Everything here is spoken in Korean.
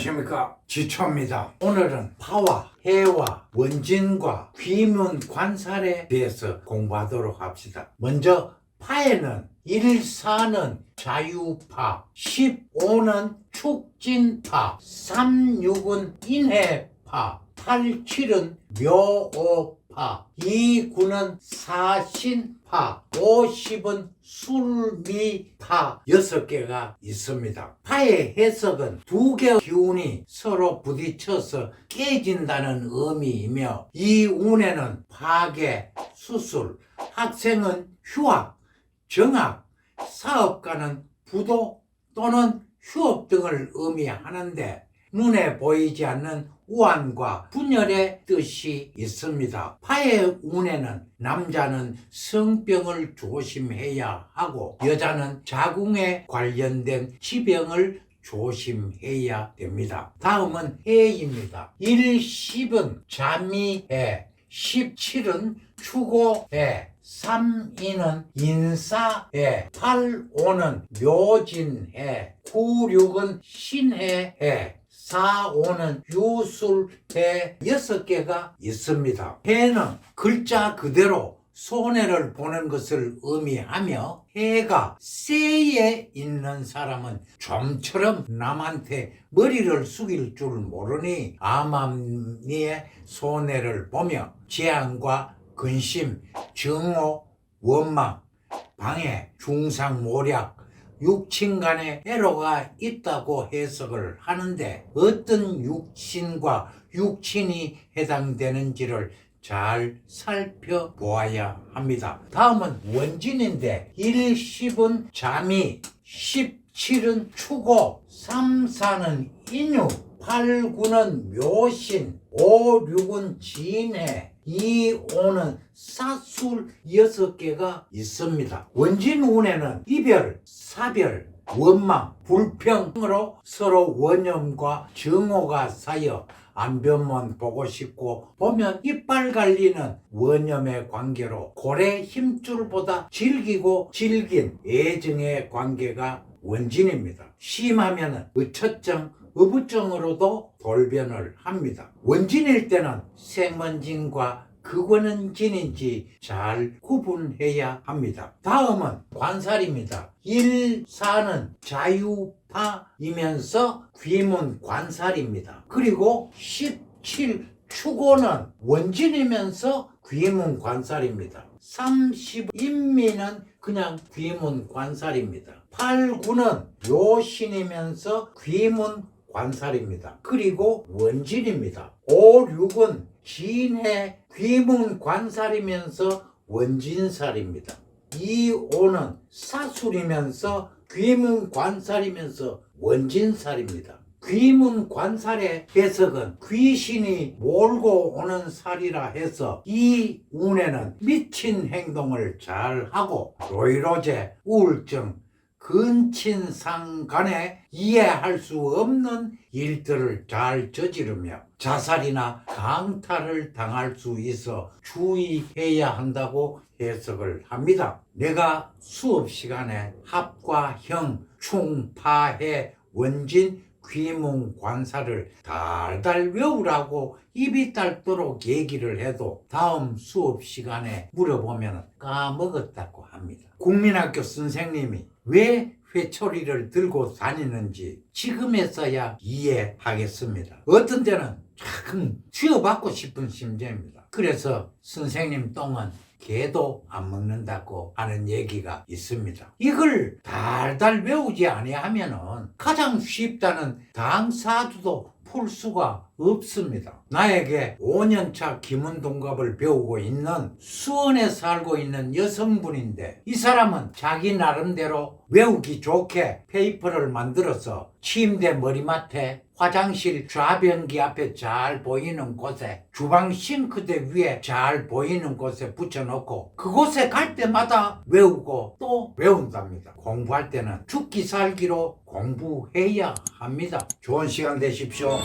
안녕하십니까? 지초입니다. 오늘은 파와 해와 원진과 귀문 관살에 대해서 공부하도록 합시다. 먼저 파에는 1사는 자유파 15는 축진파 36은 인해파 87은 묘오 파. 29는 사신파. 50은 술미파. 6개가 있습니다. 파의 해석은 두 개의 기운이 서로 부딪혀서 깨진다는 의미이며 이 운에는 파괴, 수술, 학생은 휴학, 정학, 사업가는 부도 또는 휴업 등을 의미하는데 눈에 보이지 않는 우환과 분열의 뜻이 있습니다. 파의 운에는 남자는 성병을 조심해야 하고 여자는 자궁에 관련된 지병을 조심해야 됩니다. 다음은 해입니다. 1, 10은 잠이 해, 17은 추고해, 3, 2는 인사해, 8, 5는 묘진해, 9, 6은 신해해, 4, 5는 유술해 6개가 있습니다. 해는 글자 그대로 손해를 보는 것을 의미하며 해가 세에 있는 사람은 좀처럼 남한테 머리를 숙일 줄 모르니 암암리의 손해를 보며 재앙과 근심, 정오, 원망, 방해, 중상 모략, 육친 간의 애로가 있다고 해석을 하는데 어떤 육신과 육친이 해당되는지를 잘 살펴보아야 합니다. 다음은 원진인데 1, 10은 잠이, 17은 추고, 3, 4는 인유, 8, 9는 묘신, 5, 6은 진해, 2, 5는 사술 6개가 있습니다. 원진운에는 이별, 사별, 원망, 불평으로 서로 원념과 정오가 쌓여 안변만 보고 싶고 보면 이빨 갈리는 원념의 관계로 고래 힘줄보다 질기고 질긴 애정의 관계가 원진입니다. 심하면 의처증, 의부증으로도 돌변을 합니다. 원진일 때는 생원진과 극원은진인지 잘 구분해야 합니다. 다음은 관살입니다. 1, 4는 자유파이면서 귀문 관살입니다. 그리고 17, 추고는 원진이면서 귀문 관살입니다. 30, 인미는 그냥 귀문 관살입니다. 8, 9는 요신이면서 귀문 관살입니다. 그리고 원진입니다. 5, 6은 진해 귀문 관살이면서 원진살입니다. 2, 5는 사술이면서 귀문 관살이면서 원진살입니다. 귀문 관살의 해석은 귀신이 몰고 오는 살이라 해서 이 운에는 미친 행동을 잘 하고 로이로제, 우울증, 근친상 간에 이해할 수 없는 일들을 잘 저지르며 자살이나 강탈을 당할 수 있어 주의해야 한다고 해석을 합니다. 내가 수업 시간에 합과 형, 충, 파해, 원진, 귀문 관사를 달달 외우라고 입이 닳도록 얘기를 해도 다음 수업 시간에 물어보면 까먹었다고 합니다. 국민학교 선생님이 왜 회초리를 들고 다니는지 지금에서야 이해하겠습니다. 어떤 때는 참 쥐어받고 싶은 심정입니다. 그래서 선생님 똥은 개도 안 먹는다고 하는 얘기가 있습니다. 이걸 달달 외우지 아니하면은 가장 쉽다는 당사주도 풀 수가 없습니다. 나에게 5년차 기문동갑을 배우고 있는 수원에 살고 있는 여성분인데 이 사람은 자기 나름대로 외우기 좋게 페이퍼를 만들어서 침대 머리맡에 화장실 좌변기 앞에 잘 보이는 곳에 주방 싱크대 위에 잘 보이는 곳에 붙여놓고 그곳에 갈 때마다 외우고 또 외운답니다. 공부할 때는 죽기 살기로 공부해야 합니다. 좋은 시간 되십시오.